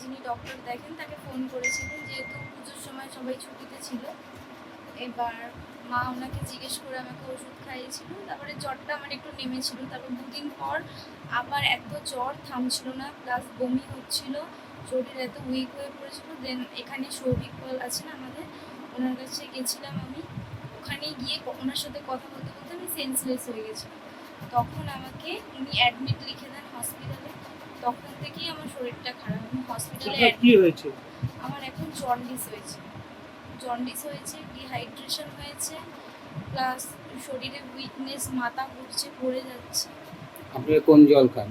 যিনি ডক্টর দেখেন, তাকে ফোন করেছিলেন যেহেতু পুজোর সময় সবাই ছুটিতে ছিল। এবার মা ওনাকে জিজ্ঞেস করে আমাকে ওষুধ খাইয়েছিল। তারপরে জ্বরটা আমার একটু নেমেছিল। তারপর দুদিন পর আবার এত জ্বর থামছিল না প্লাস বমি হচ্ছিল, শরীর এত উইক হয়ে পড়েছিল। দেন এখানে সৌভিক পাল আছে না আমাদের, ওনার কাছে গেছিলাম আমি। ওখানে গিয়ে ওনার সাথে কথা বলতে বলতে আমি সেন্সলেস হয়ে গেছিলাম। তখন আমাকে উনি অ্যাডমিট লিখে দেন হসপিটালে তখন থেকেই আমার শরীরটা খারাপ। আমি হসপিটালে কি হয়েছে? আমার এখন জন্ডিস হয়েছে। জন্ডিস হয়েছে ডিহাইড্রেশন হয়েছে প্লাস শরীরে উইকনেস মাথা ঘুরছে পড়ে যাচ্ছে। আপনি কোন জল খান?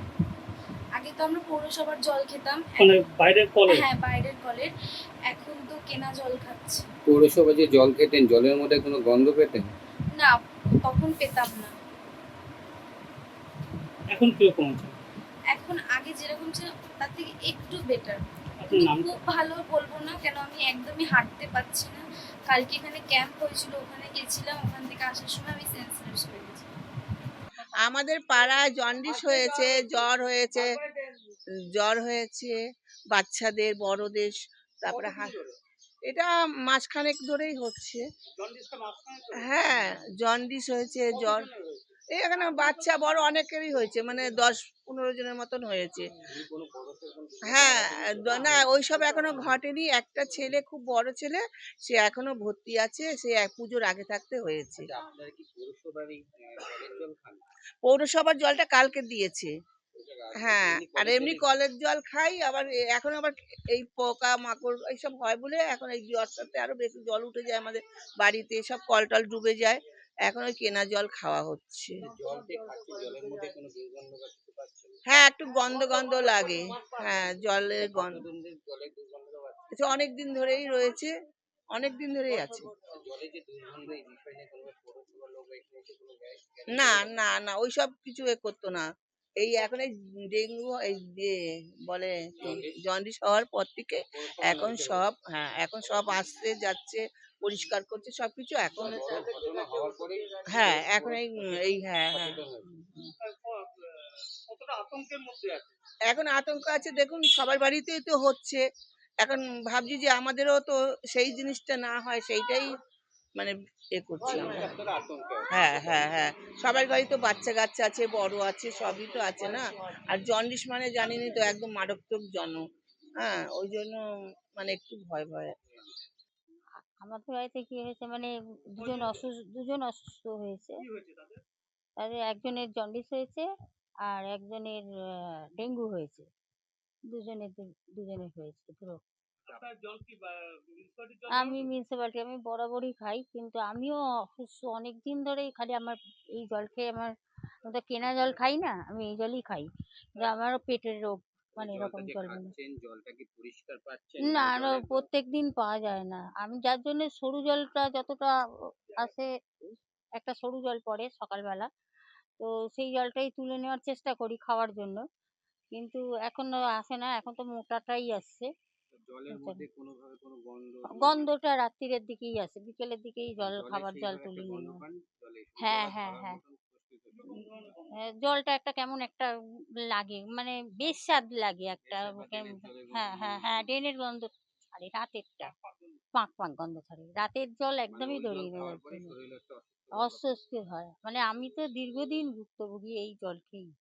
আগে তো আমরা পৌরসভার জল খেতাম। মানে বাইরের কলে হ্যাঁ বাইরের কলের। এখন তো কেনা জল খাচ্ছি। পৌরসভা যে জল খেতেন জলের মধ্যে কোনো গন্ধ পেতেন? না তখন পেতাম না। এখন কীরকম আছে? যেরকম ছিল তার থেকে একটু বেটার খুব ভালো বলব না কেন আমি একদমই হাঁটতে পারছি না। কালকে এখানে ক্যাম্প হয়েছিল ওখানে গেছিলাম ওখান থেকে আসার সময় আমি সেন্সলেস হয়ে গেছি আমাদের পাড়ায় জন্ডিস হয়েছে জ্বর হয়েছে জ্বর হয়েছে বাচ্চাদের বড়দের তারপরে এটা মাসখানেক ধরেই হচ্ছে। হ্যাঁ জন্ডিস হয়েছে জ্বর এখানে বাচ্চা বড় অনেকেরই হয়েছে মানে দশ পনেরো জনের মতন হয়েছে। হ্যাঁ না ওইসব এখনও ঘটেনি। একটা ছেলে খুব বড় ছেলে সে এখনও ভর্তি আছে সে পুজোর আগে থাকতে হয়েছে। পৌরসভার খান? পৌরসভার জলটা কালকে দিয়েছে। হ্যাঁ আর এমনি কলের জল খাই আবার এখন আবার এই পোকা মাকড় এইসব হয় বলে এখন এই বর্ষাতে আরও বেশি জল উঠে যায় আমাদের বাড়িতে সব কল টল ডুবে যায়। এখন ওই কেনা জল খাওয়া হচ্ছে। পাচ্ছেন হ্যাঁ একটু গন্ধ গন্ধ লাগে। হ্যাঁ জলের গন্ধ এটা অনেক দিন ধরেই রয়েছে অনেক দিন ধরেই আছে। না না না ওইসব কিছু এ করতো না। এই এখন এই ডেঙ্গু এই যে বলে জন্ডিস হওয়ার পর থেকে এখন সব হ্যাঁ এখন সব আসছে যাচ্ছে পরিষ্কার করছে সবকিছু এখন হ্যাঁ এখন এই এই হ্যাঁ হ্যাঁ। এখন আতঙ্ক আছে দেখুন সবার বাড়িতেই তো হচ্ছে। এখন ভাবছি যে আমাদেরও তো সেই জিনিসটা না হয় সেইটাই মানে এ করছি। হ্যাঁ হ্যাঁ হ্যাঁ সবার বাড়ি তো বাচ্চা কাচ্চা আছে বড় আছে সবই তো আছে না? আর জন্ডিস মানে জানিনি তো একদম মারাত্মক জন। হ্যাঁ ওই জন্য মানে একটু ভয় ভয়। আমাদের বাড়িতে কি হয়েছে মানে দুজন অসুস্থ দুজন অসুস্থ হয়েছে। কি হয়েছে তাদের একজনের জন্ডিস হয়েছে আর একজনের আহ, ডেঙ্গু হয়েছে। দুজনের দুজনের হয়েছে পুরো। আমি মিউনিসিপ্যালিটি আমি বরাবরই খাই কিন্তু আমিও অসুস্থ অনেক দিন ধরেই খালি আমার এই জল খেয়ে আমার আমি তো কেনা জল খাই না আমি এই জলই খাই। আমারও পেটের রোগ মানে এরকম জল মানে। না না প্রত্যেক দিন পাওয়া যায় না। আমি যার জন্য সরু জলটা যতটা আসে একটা সরু জল পড়ে সকালবেলা তো সেই জলটাই তুলে নেওয়ার চেষ্টা করি খাওয়ার জন্য। কিন্তু এখন আসে না এখন তো মোটাটাই আসছে। গন্ধটা রাত্তিরের দিকেই আসে বিকেলের দিকেই জল খাবার জল তুলে নেওয়া। পান, জলে শুধু হ্যাঁ, হ্যাঁ, হ্যাঁ। জলটা একটা কেমন একটা লাগে মানে বেশ স্বাদ লাগে একটা হ্যাঁ হ্যাঁ হ্যাঁ ড্রেনের গন্ধ ছাড়ে রাতেরটা পাঁক পাঁক গন্ধ ছাড়ে রাতের জল মানে একদমই হয়। অস্বস্তি হয় মানে আমি তো দীর্ঘদিন ভুক্তভোগী এই জল খেয়েই